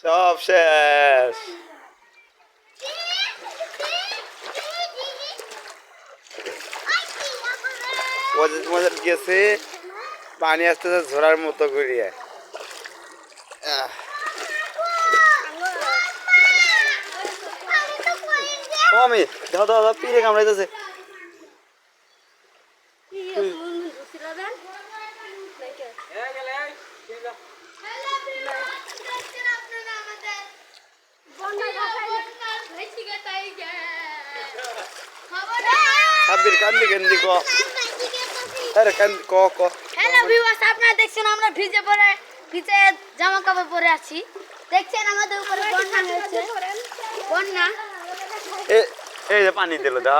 সব শেষ। মজার গেছে পানি আসতেছে ঝোড়ার মতো করিয়া। আমি দেখো, পিড়ে কামড়াইতেছে। সাব্বির কান্দি কান্দি ক। আরে কান্দি ক ক। হ্যালো ভিউয়ার্স আপনারা দেখছেন আমরা ভিজে পরে ভিজে জামা কাপড় পরে আছি। দেখছেন আমাদের উপরে বন্যা হয়েছে। বন্যা। এই যে পানি দিল দা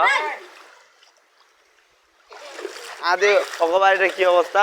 আদে অগবাড়িটা কি অবস্থা?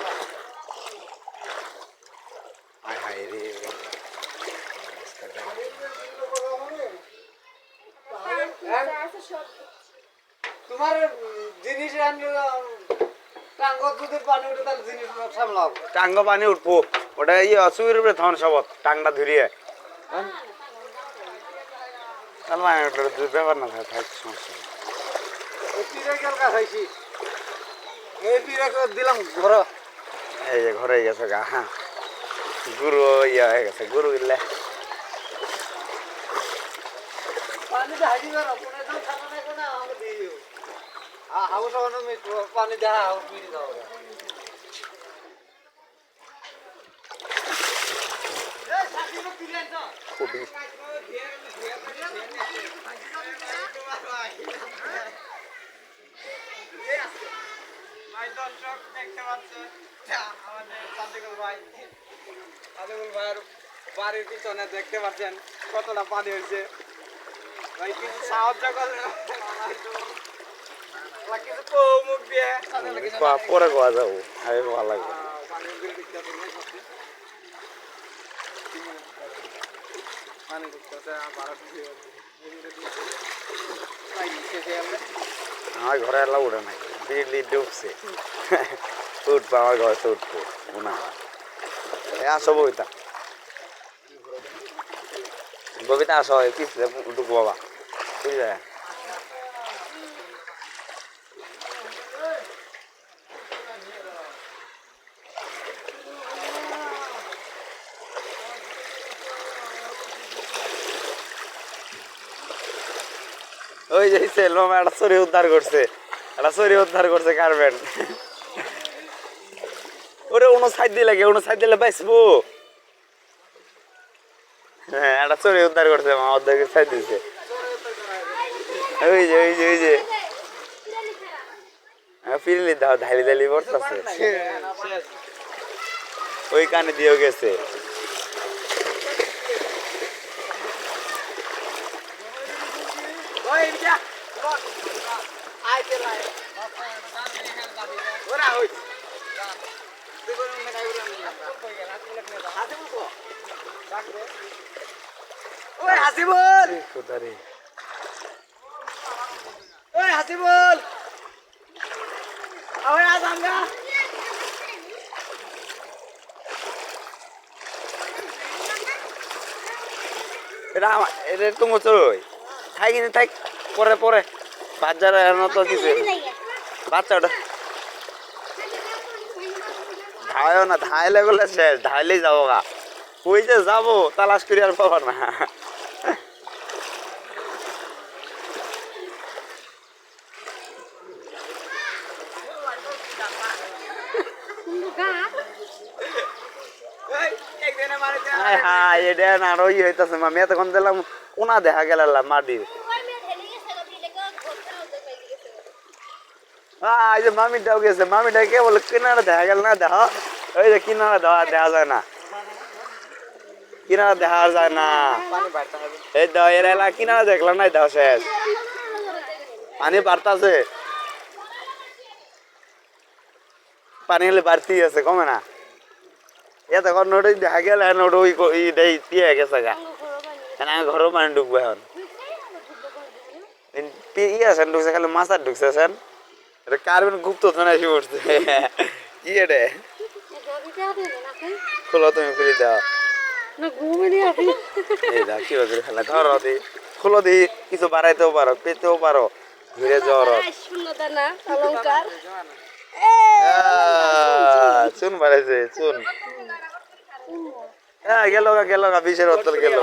জিনিস টাঙ্গ পানি উঠে তাহলে জিনিস সামলাও। টাঙ্গ পানি উঠবো। ওটা ইয়ে অসুবিধার উপরে তখন সবত টাংটা ধরিয়ে। তাহলে পানি উঠলে দুই ব্যাপার না থাকে থাক সমস্যা পিড়ে কেলকা খাইছি। এই পিড়ে দিলাম ঘর। এই যে ঘরে গেছে গা হ্যাঁ। গুরু ইয়ে হয়ে গেছে গুরু কোনো একদম কোনো আমাকে দিয়ে পানি দেখা দর্শক দেখতে পাচ্ছেন আমাদের ভাই সাদিকুল ভাইয়ের বাড়ির পিছনে দেখতে পাচ্ছেন কতটা পানি হয়েছে ভাই কিছু সাহায্য করেন বা কিছু কৌ মুখ দিয়ে তাহলে কিছু পা- পরে গোয়া যাব আগে গোয়া লাগবে আমরা ঘরে এলা উঠে নাই বিজলি ডুবছে উঠবো আমার ঘরে তো উঠবো না আসো ববিতা ববিতা আসো কি ঢুকবো বাবা ঠিক ওই যে সেলমাম একটা চুরি উদ্ধার করছে। একটা চুরি উদ্ধার করছে কার্বেন ওরে উনো সাইড দিলে কে উনো সাইড দিলে বাইসবো হ্যাঁ একটা চুরি উদ্ধার করছে মা অর্ধেক সাইড দিছে। ওই যে ওই যে ওই যে। ফিরলি দাও ধালি ধালি পড়তেছে। ওই কানে দিয়েও গেছে। ওই হাসিবুল। ওই হাসিবুল। ওই আজ এটা আমার এটা তুমি চলই থাই কিনে থাই পরে পরে। বাজারে এখনও তো কিছু বাচ্চা ওটা ধায়ও না ধাইলে গেলে শেষ ধাইলেই যাব গা। ওই যে যাব তালাশ করি আর পাবো না। হায় হায় এটা না আরও ইয়ে হইতেছে মা মেয়ে তখন দিলাম কোনা দেখা গেল মাটি আহ, এই যে মামিটাও গেছে মামিটা কে বলে কিনারা দেখা গেল না দেখো ওই যে কিনারা দেওয়া দেখা যায় না কিনারা দেখা যায় না এই দাও এর এলা কিনারা দেখলাম না দাও শেষ পানি বাড়তাছে পানি হলে বাড়তি আছে কমে না এত এখন নোটই দেখা গেল নোট ওই দেই দিয়ে গেছে গা আমি ঘরেও পানি ঢুকবো এখন ইন- পি- ই আছেন ঢুকছে খালি মাছার ঢুকছে আছেন এটা কার্বন গুপ্ত থানা এসে পড়ছে। কি এটা? খোলো তুমি খুলে দাও। এই দাও কি করে খেলা ধর দি। খোলো দি কিছু বাড়াইতেও পারো পেতেও পারো। ধীরে জ্বর। শূন্যতা না অলংকার। চুন বাড়াইছে চুন। হ্যাঁ গেল গেল বিশের উত্তর গেল।